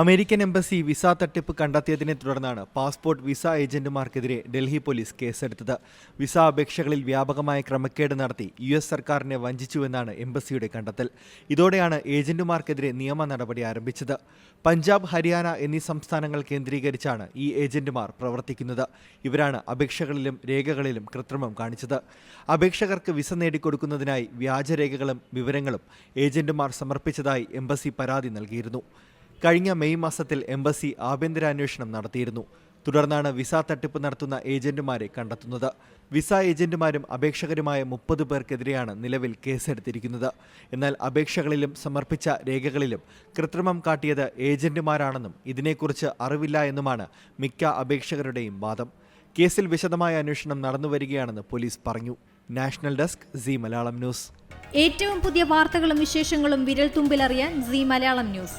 American embassy visa തട്ടിപ്പ് കണ്ടെത്തിയതിനെ തുടർന്നാണ് പാസ്പോർട്ട് വിസ ഏജന്റുമാർക്കെതിരെ ഡൽഹി പോലീസ് കേസെടുത്തത്. വിസ അപേക്ഷകളിൽ വ്യാപകമായ ക്രമക്കേട് നടത്തി യു എസ് സർക്കാരിനെ വഞ്ചിച്ചുവെന്നാണ് എംബസിയുടെ കണ്ടെത്തൽ. ഇതോടെയാണ് ഏജന്റുമാർക്കെതിരെ നിയമ നടപടി ആരംഭിച്ചത്. പഞ്ചാബ് ഹരിയാന എന്നീ സംസ്ഥാനങ്ങൾ കേന്ദ്രീകരിച്ചാണ് ഈ ഏജന്റുമാർ പ്രവർത്തിക്കുന്നത്. ഇവരാണ് അപേക്ഷകളിലും രേഖകളിലും കൃത്രിമം കാണിച്ചത്. അപേക്ഷകർക്ക് വിസ നേടിക്കൊടുക്കുന്നതിനായി വ്യാജരേഖകളും വിവരങ്ങളും ഏജന്റുമാർ സമർപ്പിച്ചതായി എംബസി പരാതി നൽകിയിരുന്നു. കഴിഞ്ഞ മെയ് മാസത്തിൽ എംബസി ആഭ്യന്തര അന്വേഷണം നടത്തിയിരുന്നു. തുടർന്നാണ് വിസ തട്ടിപ്പ് നടത്തുന്ന ഏജന്റുമാരെ കണ്ടെത്തുന്നത്. വിസ ഏജന്റുമാരും അപേക്ഷകരുമായ മുപ്പത് പേർക്കെതിരെയാണ് നിലവിൽ കേസെടുത്തിരിക്കുന്നത്. എന്നാൽ അപേക്ഷകളിലും സമർപ്പിച്ച രേഖകളിലും കൃത്രിമം കാട്ടിയത് ഏജന്റുമാരാണെന്നും ഇതിനെക്കുറിച്ച് അറിവില്ല എന്നുമാണ് മിക്ക അപേക്ഷകരുടെയും വാദം. കേസിൽ വിശദമായ അന്വേഷണം നടന്നുവരികയാണെന്ന് പോലീസ് പറഞ്ഞു. National desk C Malayalam news. ഏറ്റവും പുതിയ വാർത്തകളും വിശേഷങ്ങളും വിരൽ തുമ്പിലറിയാൻ സി മലയാളം ന്യൂസ്.